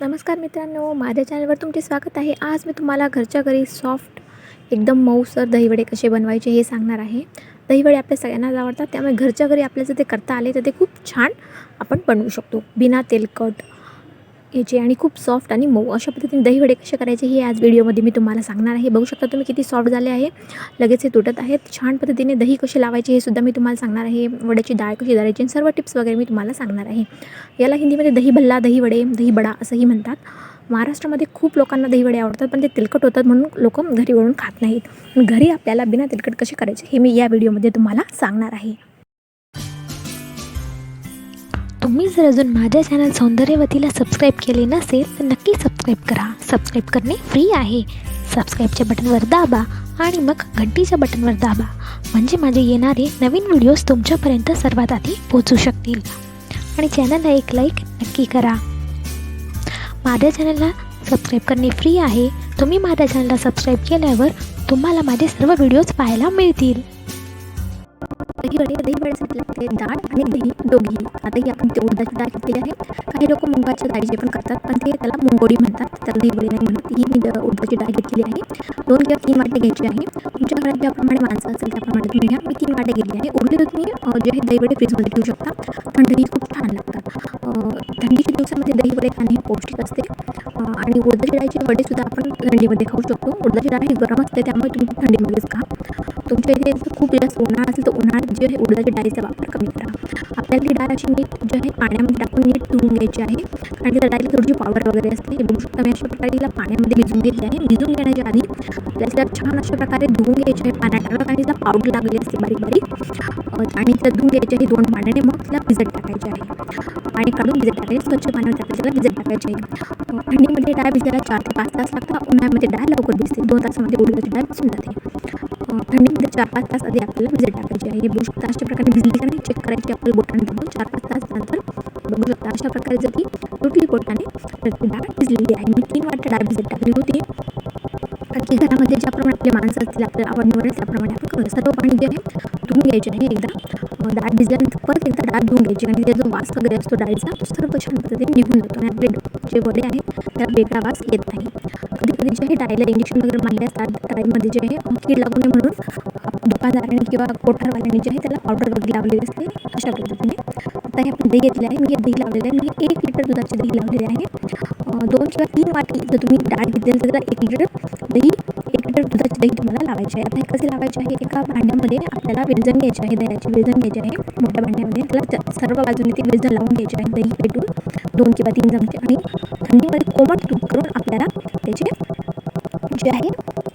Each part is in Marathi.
नमस्कार मित्रांनो माझ्या चॅनलवर तुमचे स्वागत आहे. आज मी तुम्हाला घरच्या घरी सॉफ्ट एकदम मऊसर दहीवडे कसे बनवायचे हे सांगणार आहे. दहीवडे आपल्या सगळ्यांनाच आवडतात त्यामुळे घरच्या घरी आपल्याला जर ते करता आले तर ते खूप छान आपण बनवू शकतो. बिना तेलकट याचे आणि खूप सॉफ्ट आणि मऊ अशा पद्धतीने दहीवडे कसे करायचे हे आज व्हिडिओमध्ये मी तुम्हाला सांगणार आहे. बघू शकता तुम्ही किती सॉफ्ट झाले आहे. लगेच हे तुटत आहेत. छान पद्धतीने दही कसे लावायचे हे सुद्धा मी तुम्हाला सांगणार आहे. वड्याची डाळ कशी धरायची आणि सर्व टिप्स वगैरे मी तुम्हाला सांगणार आहे. याला हिंदीमध्ये दही भल्ला दही वडे दही बडा असंही म्हणतात. महाराष्ट्रामध्ये खूप लोकांना दहीवडे आवडतात पण ते तिलकट होतात म्हणून लोक घरी वळून खात नाहीत. घरी आपल्याला बिना तिलकट कसे करायचे हे मी या व्हिडिओमध्ये तुम्हाला सांगणार आहे. तुम्ही जर अजून माझ्या चॅनल सौंदर्यवतीला सबस्क्राईब केले नसेल तर नक्की सबस्क्राईब करा. सबस्क्राईब करणे फ्री आहे. सबस्क्राईबच्या बटनवर दाबा आणि मग घंटीच्या बटनवर दाबा. म्हणजे माझे येणारे नवीन व्हिडिओज तुमच्यापर्यंत सर्वात आधी पोचू शकतील. आणि चॅनलला एक लाईक नक्की करा. माझ्या चॅनलला सबस्क्राईब करणे फ्री आहे. तुम्ही माझ्या चॅनलला सबस्क्राईब केल्यावर तुम्हाला माझे सर्व व्हिडिओज पाहायला मिळतील. दहीवडे दहीवड्यासाठी लागते डाळ आणि दही दोघी. आताही आपण ते उडदाची डाळ घेतलेली आहे काही लोक मुंगाच्या डाळीचे पण करतात पण ते त्याला मुंगोडी म्हणतात त्याला दहीवडी नाही म्हणत. ही मी द- उडदाची डाळ घेतलेली आहे. दोन किंवा तीन वाटे घ्यायची आहे. तुमच्या घरात ज्याप्रमाणे माणसं असेल त्याप्रमाणे तुम्ही घ्या. मी तीन वाटे घेतली आहे. उरले तर तुम्ही जे आहे दहीवडे फ्रीजमध्ये ठेवू शकता. थंडही खूप छान लागतात. थंडीच्या दिवसामध्ये दहीवडे खाणे हे पौष्टिक असते. आणि उडदाची डाळीचे वडेसुद्धा आपण थंडीमध्ये खाऊ शकतो. उडदाची डाळ ही गरम असते त्यामुळे तुम्ही थंडीमध्येच खा. तुमच्या इथे खूप जास्त उन्हाळा असेल तर उन्हाळ्यात जे आहे उडदाची डाळीचा वापर कमी करा. आपल्याला ती डाळ अशी नीट जी आहे पाण्यामध्ये टाकून नीट धुवून घ्यायची आहे. आणि त्या डाळीला थोडीशी पावडर वगैरे असते. हे बघू शकता मी अशा प्रकारे तिला पाण्यामध्ये भिजून घेतली आहे. भिजून घेण्याच्या आधी आपल्याला तिला छान अशा प्रकारे धुवून घ्यायची आहे. पाण्यात टाकलं आणि तिला पावडर लागली असते बारीक बारीक. आणि तिला धुवून घ्यायची आहे दोन पाण्याने मग तिला भिजत टाकायचे आहे. पाणी काढून भिजत टाकायचे. स्वच्छ पाण्यावर टाकायचे त्याला भिजत टाकायचे आहे. थंडीमध्ये डाळ भिजायला चार ते पाच तास लागतात. उन्हाळ्यामध्ये डाळ लवकर भिजते. दोन तासामध्ये उडदाची डाळ भिजून जाते थंडीमध्ये चार पाच तास आधी आपल्याला भिजत टाकायची आहे. हे बघू शकता अशा प्रकारे भिजली का नाही चेक करायची आपल्याला बोटाने बघून चार पाच तास नंतर बघू शकता अशा प्रकारे जर की तुटली बोटाने डाळ भिजलेली आहे. मी तीन वाट्या डाळ भिजत टाकली होती. प्रत्येक घरामध्ये ज्याप्रमाणे आपले माणसं असतील आपल्याला आवड निवड त्याप्रमाणे आपण करू. सर्व पाणी जे आहे धुवून घ्यायचे आहे एकदा. डाळ भिजल्यानंतर परत एकदा डाळ धुवून घ्यायची. आणि त्याचा जो वास वगैरे असतो डाळीचा तो सर्व छान पद्धतीने निघून जातो आणि आपले जे वडे आहेत. त्याला वेगळा वास येत नाही. कधी कधी जे आहे डाळीला इंजेक्शन वगैरे मारले असतात. डाळीमध्ये जे आहे कीड लागू नये म्हणून दुकानदाराने किंवा कोठारवाल्याने जे आहे त्याला पावडर वगैरे लावलेली असते अशा पद्धतीने. आता हे आपण दही घेतले आहे. मी हे दही लावलेलं आहे. मी एक लिटर दुधाची दही लावलेली आहे. दोन किंवा तीन वाटी जर तुम्ही डाळ घेतली तर त्याला एक लिटर दही एक लिटर दुधाची दही तुम्हाला लावायची आहे आता हे कसे लावायचे आहे एका भांड्यामध्ये आपल्याला विरजण घ्यायचे आहे दह्याची विरजण घ्यायची आहे मोठ्या भांड्यामध्ये त्याला सर्व बाजूने ती विरजण लावून घ्यायची आहे दही पेटून दोन किंवा तीन चमचे आणि थंडीमध्ये कोमट तूप करून आपल्याला त्याचे जे आहे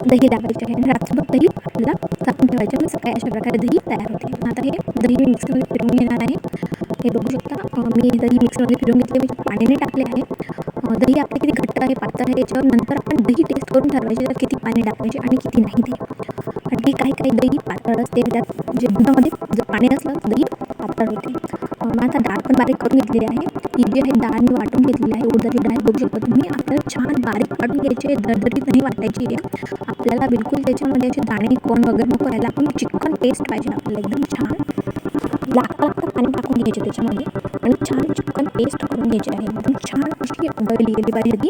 दही लावायचे आहे आणि रात्रभर दही आपल्याला साठवून ठेवायचे आणि सकाळी अशा प्रकारे दही तयार होते आता हे दही मिक्सरमध्ये फिरवून घेणार आहे. हे बघू शकता मी दही मिक्सरमध्ये फिरून घेतले म्हणजे पाण्याने टाकले आहे. दही आपले किती घट्ट आहे पातळ आहे याच्यावर नंतर आपण दही टेस्ट करून ठरवायचे त्यात किती पाणी टाकायचे आणि किती नाही ते. आणि काही काही दही पातळ असते त्यात जे दुधामध्ये जर पाणी असलं तर दही पातळ होते. मग आता डाळ पण बारीक करून घेतलेली आहे. ही जी आहे डाळ मी वाटून घेतलेली आहे उडदाची डाळ बघू शकता तुम्ही. आपल्याला छान बारीक वाटून घ्यायची दरदरीत नाही वाटायची आहे. आपल्याला बिलकुल त्याच्यामध्ये असे दाणे कोण वगैरे नको यायला आपण चिकन टेस्ट पाहिजे आपल्याला एकदम छान. लागतात पाणी टाकून घ्यायचे त्याच्यामध्ये. आणि छान चिकन पेस्ट करून घ्यायची आहे. एकदम छान अशी दळली गेली पाहिजे ती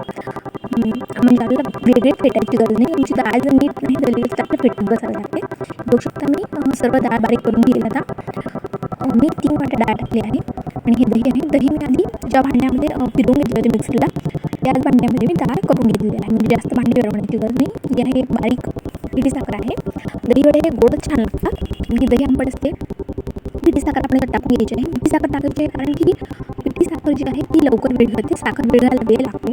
म्हणजे आपल्याला वेगळे फेटायची गरज नाही तुमची डाळ जर नीट नाही दळली तर आपल्याला फेटत बसावं लागते. बघू शकता मी सर्व डाळ बारीक करून घेईल आता. मी तीन वाट्या डाळ टाकली आहे. आणि हे दही आहे. दही मी आधी ज्या भांड्यामध्ये फिरवून घेतलं होते मिक्सरला त्याच भांड्यामध्ये मी डाळ करून घेतलेली आहे. म्हणजे जास्त भांडी फिरवण्याची गरज नाही. ही आहे बारीक पिठी साखर आहे. दही वडे हे गोडच छान लागतात. आणि दही आंबट असते. पिठी साखर आपल्याला टाकून घ्यायची आहे पिठी साखर टाकायची आहे कारण की पिठी साखर जी आहे, ती लवकर विरघळते. साखर विरघळायला वेळ लागतो.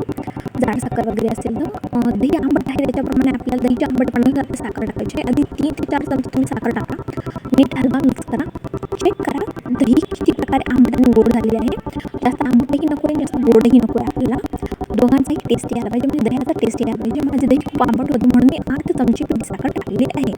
जाड साखर वगैरे असेल तर दही आंबट आहे त्याच्याप्रमाणे आपल्याला दहीच्या आंबटपणानुसार आपली साखर टाकायची आहे. आधी तीन ते चार चमचे तुम्ही साखर टाका. नीट हलवा, मिक्स करा. चेक करा दही किती प्रकारे आंबट आणि गोड झालेली आहे. जास्त आंबटही नको आहे जास्त गोडही नको आहे आपल्याला. दोघांचाही टेस्ट यायला पाहिजे. म्हणजे दह्याचा टेस्ट यायला पाहिजे. माझे दही खूप आंबट होतं म्हणून मी आठ चमचे साखर टाकलेली आहे.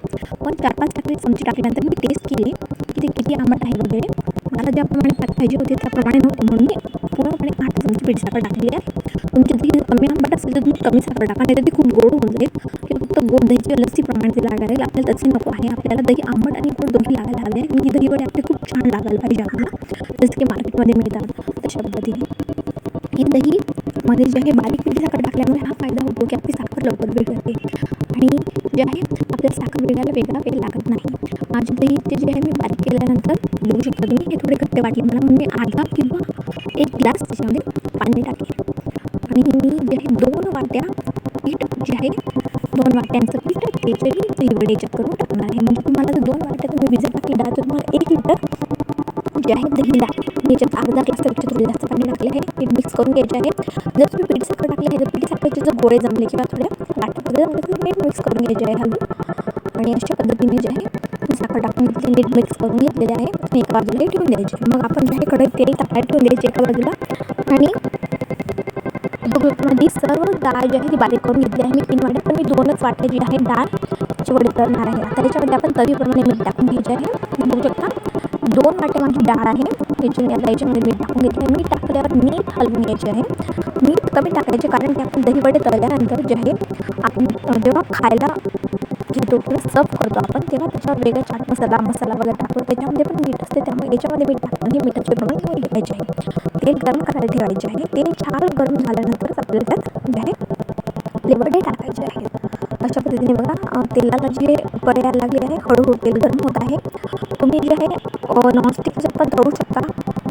पण चार पाच टाकले चमचे टाकल्यानंतर मी टेस्ट केली. ते किती आंबट आहे वगैरे मला ज्याप्रमाणे पात पाहिजे होते त्याप्रमाणे नव्हते म्हणून मी पूर्णपणे आठ चमचे पिठी साखर टाकलेली आहे तुमची दही कमी आंबट असेल तर तुम्ही कमी साखर टाका नाही तर ती खूप गोड होऊन जाईल किंवा फक्त गोड दहीची लस्सी प्रमाणे ते लागायला आपल्याला तसे नको आहे आपल्याला दही आंबट आणि गोड दोघी लागायला हवे आहे आणि दही वडे आपले खूप छान लागायला पाहिजे आपल्याला जसं की मार्केटमध्ये मिळतात तशा पद्धतीने हे दही मध्ये जे आहे बारीक पिठी साखर टाकल्यामुळे हा फ़ायदा होतो की आपली साखर लवकर लवकर विरघळते आणि जे आहे आपल्या साखर विरघायला वेगळा वेळ लागत नाही. माझे दही ते जे आहे मी बारीक केल्यानंतर बघू शकता. तुम्ही हे थोडे घट्टे वाटले मला म्हणून मी अर्धा किंवा एक ग्लास त्याच्यामध्ये पाणी टाकले. आणि मी जे आहे दोन वाट्या पीठ जे आहे दोन वाट्यांचं पीठ त्याच्याही दही करून टाकणार आहे. म्हणजे तुम्हाला जर दोन वाट्या तुम्ही भिजत टाकली डाळ तर तुम्हाला एक लिटर जे आहे दही लागेल. याच्यात अर्धा ग्लासपेक्षा थोडं जास्त पाणी टाकले आहे. पीठ मिक्स करून घ्यायचे आहे. जर तुम्ही पीठ साखर टाकले आहे तर जर गोळे जमले किंवा थोड्या वाटमध्ये जमले तर मीठ मिक्स करून घ्यायचे आहे घालून आणि अशा पद्धतीने जे आहे साखर टाकून घेतली मीठ मिक्स करून घेतलेले आहे. आणि एका बाजूला ठेवून द्यायचे. मग आपण जे आहे कडक तेल टाकायला ठेवून द्यायचे एका बाजूला. आणि मध्ये सर्व डाळ जी आहे ती बारीक करून घेतली आहे मी तीन वाट्या पण मी दोनच वाट्या जी आहे डाळ त्याची करणार आहे. आता त्याच्यामध्ये आपण तवीप्रमाणे मीठ टाकून घ्यायचे आहे. बघू शकता. दोन वाटे माझी डाळ आहे. याची याच्यामध्ये मीठ टाकून घेतलं. आहे मीठ टाकल्यावर मीठ हलवून घ्यायचे आहे. मीठ कमी टाकायचे कारण की आपण दहीवडे तळल्यानंतर जे आहे आपण जेव्हा खायला जे किंवा सर्व करतो आपण तेव्हा त्याच्यावर वेगळा चाट मसाला मसाला वगैरे टाकतो त्याच्यामध्ये पण मीठ असते. त्यामुळे याच्यामध्ये मीठ टाकून हे मिठाचे प्रमाण घेऊन ठेवायचे आहे. तेल गरम करायला ठेवायचे आहे. तेल छान गरम झाल्यानंतरच आपल्याला त्यात जे आहे आपले वडे टाकायचे आहेत अशा पद्धतीने बघा तेलाला जे पर्याय लागले आहे हळूहळू तेल गरम होत आहे. तुम्ही जे आहे नॉनस्टिकचे पण तळू शकता.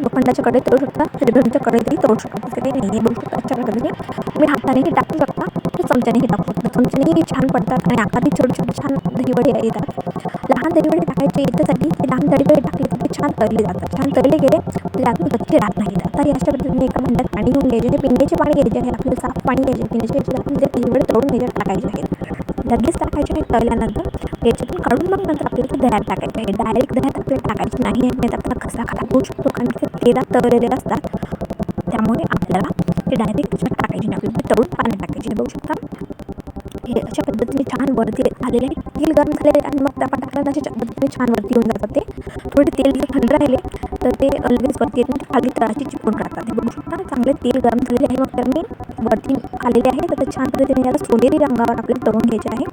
लोखंडाच्या कडे तळू शकता सिल्वरच्या कडेही तळू शकता. तसं काही नाही बघू शकता अशा पद्धतीने तुम्ही हातानेही टाकू शकता तर चमच्यानेही टाकू शकता. चमच्यानेही छान पडतात आणि आकारही छोटे छोटे छान दहीवडे येतात. लहान दहीवडे टाकायचे याच्यासाठी ते लहान दहीवडे टाकले तर ते छान तळले जातात. छान तळले गेले तर आतून कच्चे राहत नाहीत आता अशा पद्धतीने एका भांड्यात पाणी घेऊन घ्यायचे. पिंड्याचे पिण्याचे पाणी घ्यायचे आहे आपल्याला साफ पाणी घ्यायचे पिण्याचे घ्यायचे आपण ते दहीवडे तळून घ्यायचे टाकायचे आहेत लगेच टाकायचे आहेत तळल्यानंतर याच्यातून काढून मग नंतर आपल्याला ते दह्यात टाकायचे आहे. डायरेक्ट दह्यात आपल्याला टाकायचे नाही आणि आपला तर कसा खराब होऊ शकतो. कारण ते तेलात तळलेले असतात. त्यामुळे आपल्याला ते डायरेक्ट त्याच्यात टाकायचे नाही. आपल्याला तळून पाण्यात टाकायचे बघू शकता. हे अशा पद्धतीने छान वरती आलेले आहे. तेल गरम झालेले आणि मग त्या टाकल्यानंतर अशा पद्धतीने छान वरती येऊन जातात ते थोडे तेल जर थंड राहिले तर ते लगेच वरती येत नाही खाली तळाशी चिपकून राहतात. ते बघू शकता चांगले तेल गरम झालेले आहे. मग तर मी वरती आलेले आहे. तर छान पद्धतीने याला सोनेरी रंगावर आपल्याला तळून घ्यायचे आहे.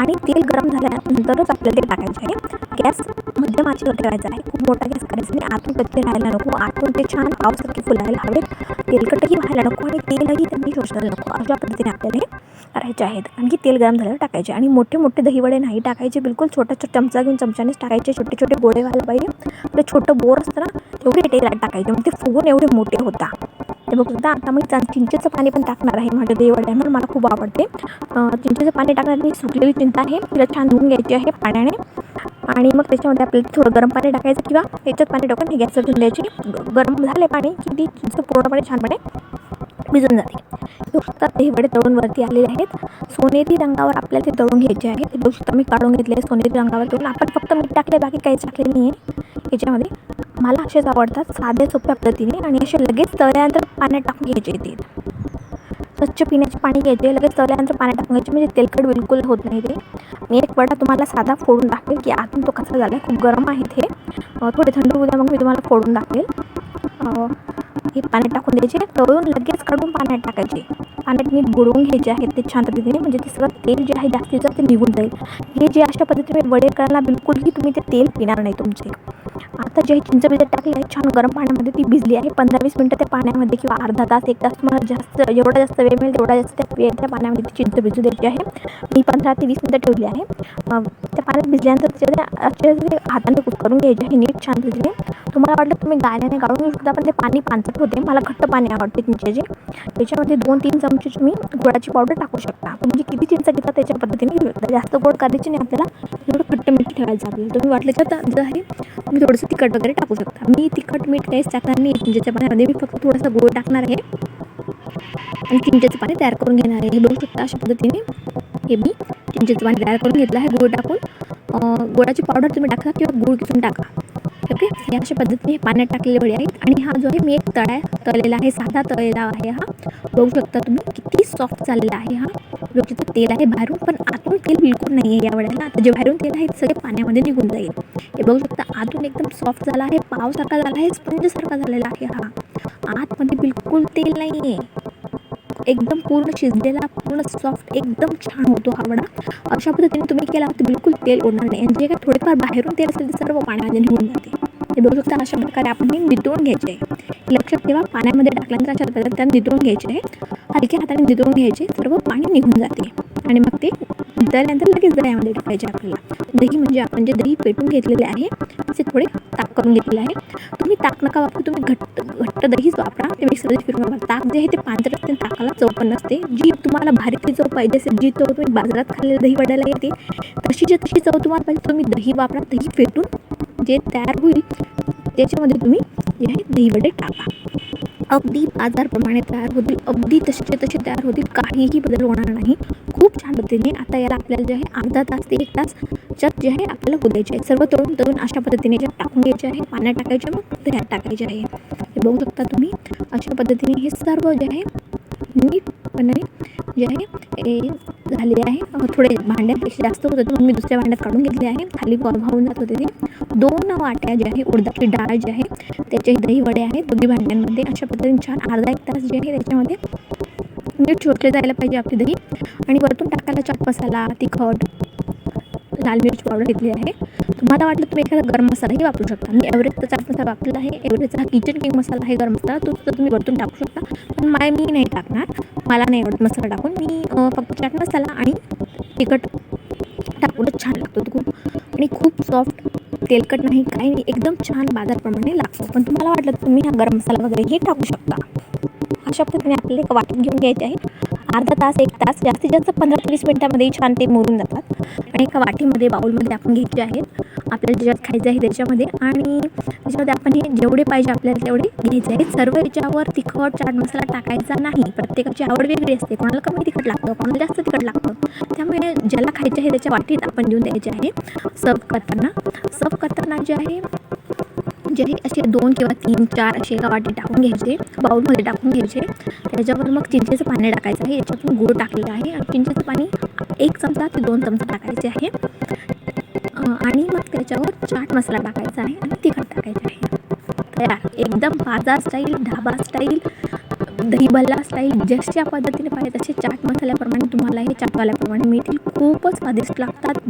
आणि तेल गरम झाल्यानंतरच आपल्याला ते टाकायचे आहे. गॅस मध्यम आचेवर ठेवायचा आहे. खूप मोठा गॅस करायचा आणि आतून कच्चे राहायला नको. आतून ते छान पावसारखे फुलायला हवेत तेलकटही व्हायला नको आणि तेलही त्यांनी शोषायला नको. अशा पद्धतीने आपल्याला हे करायचे आहेत. आणखी तेल गरम झाल्यावर टाकायचे आणि मोठे मोठे दहीवडे नाही टाकायचे बिलकुल छोटा छोटा चमचा घेऊन चमच्यानेच टाकायचे छोटे छोटे गोळे व्हायला पाहिजे. आपलं छोटं बोर असतं ना तेवढे तेलात टाकायचे. म्हणजे मग ते फुगून एवढे मोठे होता. ते बघ सुद्धा आता मी चिंचेचं पाणी पण टाकणार आहे माझ्या दहीवड्यांवर मला खूप आवडते. चिंचेचं पाणी टाकणार मी सुकलेली चिंता आहे तिला छान धुवून घ्यायची आहे पाण्याने. आणि मग त्याच्यामध्ये आपल्याला थोडं गरम पाणी टाकायचं किंवा याच्यात पाणी टाकून हे गॅसवर ठेवून द्यायची. गरम झाले पाणी की ती चिंच पूर्णपणे छानपणे भिजून जाते. बघू शकता ते वडे तळून वरती आलेले आहेत. सोनेरी रंगावर आपल्याला ते तळून घ्यायचे आहे ते बघू शकता मी काढून घेतले आहे सोनेरी रंगावर तळून. आपण फक्त मीठ टाकले बाकी काहीच टाकले नाही आहे याच्यामध्ये मला असेच आवडतात साध्या सोप्या पद्धतीने आणि असे लगेच तळल्यानंतर पाण्यात टाकून घ्यायचे ते स्वच्छ पिण्याचे पाणी घ्यायचे लगेच तळल्यानंतर पाण्यात टाकून घ्यायचे. म्हणजे तेलकट बिलकुल होत नाही ते. मी एक वडा तुम्हाला साधा फोडून दाखवेल की आतून तो कसा झाला आहे खूप गरम आहे ते थोडे थंड होऊ द्या मग मी तुम्हाला फोडून दाखवेल. हे पाण्यात टाकून द्यायचे. तळून लगेच काढून पाण्यात टाकायचे. पाण्यात मीठ बुडवून घ्यायचे आहेत ते छान पद्धतीने. म्हणजे ते सगळं तेल जे आहे जास्तीचं ते निघून जाईल. हे जे अशा पद्धतीने वडे करायला बिलकुलही तुम्ही ते तेल पिणार नाही तुमचे. आता जे चिंच भिजत टाकली आहे छान गरम पाण्यामध्ये ती भिजली आहे. पंधरा वीस मिनटं त्या पाण्यामध्ये किंवा अर्धा तास एक तास तुम्हाला जास्त जेवढा जास्त वेळ मिळेल तेवढा जास्त त्या त्या पाण्यामध्ये ती चिंच भिजू द्यायची आहे. मी पंधरा ते वीस मिनटं ठेवली आहे. त्या पाण्यात भिजल्यानंतर त्याच्या हाताने कुक करून घ्यायचे आहे. नीट छान पद्धतीने. तुम्हाला वाटलं तुम्ही गाण्याने काढून घेऊ शकता पण ते पाणी पांचट होते. मला घट्ट पाणी आवडते चिंचेचे त्याच्यामध्ये दोन तीन चमचे तुम्ही गुळाची पावडर टाकू शकता. म्हणजे किती चिंच घेता त्याच्या पद्धतीने जास्त गोड करायची नाही आपल्याला. एवढं घट्ट मीठ ठेवायचं आपल्याला. तुम्ही वाटलं तर जे आहे तुम्ही थोडंसं तिखट वगैरे टाकू शकता. मी तिखट मीठ काहीच टाकणार नाही. चिंच्याच्या पाण्यामध्ये मी फक्त थोडंसं गोड टाकणार आहे. आणि चिंचेचं पाणी तयार करून घेणार आहे. हे बघू शकता अशा पद्धतीने हे मी चिंचेचं पाणी तयार करून घेतलं आहे. गुळ टाकून. गुळाची पावडर तुम्ही टाका किंवा गुळ किसून टाका. ओके? या अशा पद्धतीने पाण्यात टाकलेले वडे आहेत. आणि हा जो आहे मी एक तळा तळलेला आहे साधा तळलेला आहे हा. बघू शकता तुम्ही किती सॉफ्ट चाललेला आहे हा. बघू शकता तेल आहे बाहेरून पण आतून तेल बिलकुल नाही आहे या वड्याला. आता जे बाहेरून तेल आहे सगळे पाण्यामध्ये निघून जाईल. हे बघू शकता आतून एकदम सॉफ्ट झाला आहे पावसारखा झाला आहे स्पंजसारखा झालेला आहे हा. आतमध्ये बिलकुल तेल नाही आहे एकदम पूर्ण शिजलेला पूर्ण सॉफ्ट एकदम छान होतो हा वडा. अशा पद्धतीने तुम्ही केला तर बिलकुल तेल ओढणार नाही. आणि जे काय थोडेफार बाहेरून तेल असेल ते सर्व पाण्यामध्ये निघून जाते. हे बघू शकता अशा प्रकारे आपण हे नितळून घ्यायचे आहे लक्षात ठेवा पाण्यामध्ये टाकल्यानंतर अशा पद्धतीने नितळून घ्यायचे. आहे हलक्या हाताने नितळून घ्यायचे सर्व पाणी निघून जाते. आणि मग ते दळल्यानंतर लगेच दह्यामध्ये टाकायचे आपल्याला. दही म्हणजे आपण जे दही पेटून घेतलेले आहे असे थोडे ताक करून घेतलेले आहे. तुम्ही ताक नका वापरू तुम्ही घट्ट घट्ट दहीच वापरा. ते मिक्सरमध्ये फिरून वापरा ताक जे आहे ते पांढरं असते ताकाला चव पण नसते. जी तुम्हाला भारीतली चव पाहिजे असेल जी चव तुम्ही बाजारात खाल्लेलं दही वड्याला येते तशी जी तशी चव तुम्हाला पाहिजे तुम्ही दही वापरा दही फेटून जे तयार होईल त्याच्यामध्ये तुम्ही जे आहे दही वडे टाका. अगदी बाजारप्रमाणे तयार होतील अगदी तसेचे तसे तयार होतील काहीही बदल होणार नाही. खूप छान पद्धतीने आता याला आपल्याला जे आहे अर्धा तास ते एक तास च्यात जे आहे आपल्याला होदायचे आहे सर्व तळून तळून अशा पद्धतीने जे टाकून घ्यायचे आहे पाण्यात टाकायचे मग दह्यात टाकायचे आहे. हे बघू शकता तुम्ही अशा पद्धतीने हे सर्व जे आहे नीट जे आहे झालेले आहे. थोडे भांड्यापेक्षा जास्त होत होते. मी दुसऱ्या भांड्यात काढून घेतले आहे. खाली वाहून जात होते ते. दोन वाट्या जे आहे उडदाची डाळ जी आहे त्याचे दही वडे आहेत. दोन्ही भांड्यांमध्ये अशा पद्धतीने छान अर्धा एक तास जे आहे त्याच्यामध्ये म्हणजे नीट छोटले जायला पाहिजे आपली दही. आणि वरतून टाकायला चाट मसाला तिखट लाल मिरची पावडर घेतली आहे. तुम्हाला वाटलं तुम्ही एखादा गरम मसालाही वापरू शकता. मी एव्हरेजचा चाट मसाला वापरला आहे. एव्हरेजचा हा किचन किंग मसाला आहे गरम मसाला. तो सुद्धा तुम्ही वरतून टाकू शकता. पण माय मी नाही टाकणार. मला नाही आवडत मसाला टाकून. मी फक्त चाट मसाला आणि तिखट टाकूनच छान लागतो. खूप आणि खूप सॉफ्ट तेलकट नाही काही नाही. एकदम छान बाजारप्रमाणे लागतो. पण तुम्हाला वाटलं तुम्ही हा गरम मसाला वगैरे हे टाकू शकता. अशा पद्धतीने आपल्याला एक वाटून घेऊन घ्यायचे आहे. अर्धा तास एक तास जास्तीत जास्त पंधरा वीस मिनटामध्ये छान ते मोरून जातात. आणि एका वाटीमध्ये बाऊलमध्ये आपण घ्यायचे आहेत. आपल्याला ज्याच्यात खायचं आहे त्याच्यामध्ये. आणि त्याच्यामध्ये आपण हे जेवढे पाहिजे आपल्याला तेवढे घ्यायचे आहे सर्व याच्यावर तिखट चाट मसाला टाकायचा नाही. प्रत्येकाची आवड वेगळी असते. कोणाला कमी तिखट लागतं कोणाला जास्त तिखट लागतं. त्यामुळे ज्याला खायचे आहे त्याच्या वाटीत आपण देऊन द्यायचे आहे. सर्व करताना सर्व करताना जे आहे म्हणजे असे दोन किंवा तीन चार असे एका वाटी टाकून घ्यायचे बाउलमध्ये टाकून घ्यायचे. त्याच्यावर मग चिंचेचं पाणी टाकायचं आहे. याच्यातून गूळ टाकलेलं आहे आणि चिंचेचं पाणी एक चमचा ते दोन चमचा टाकायचे आहे. आणि मग त्याच्यावर चाट मसाला टाकायचा आहे आणि तिखट टाकायचं आहे. तयार. एकदम बाजार style dhaba style dahi bhalla style जशा पद्धतीने पाहिजे तसे चाट मसाल्याप्रमाणे तुम्हाला हे चाटवाल्याप्रमाणे मिळतील. खूपच स्वादिष्ट लागतात.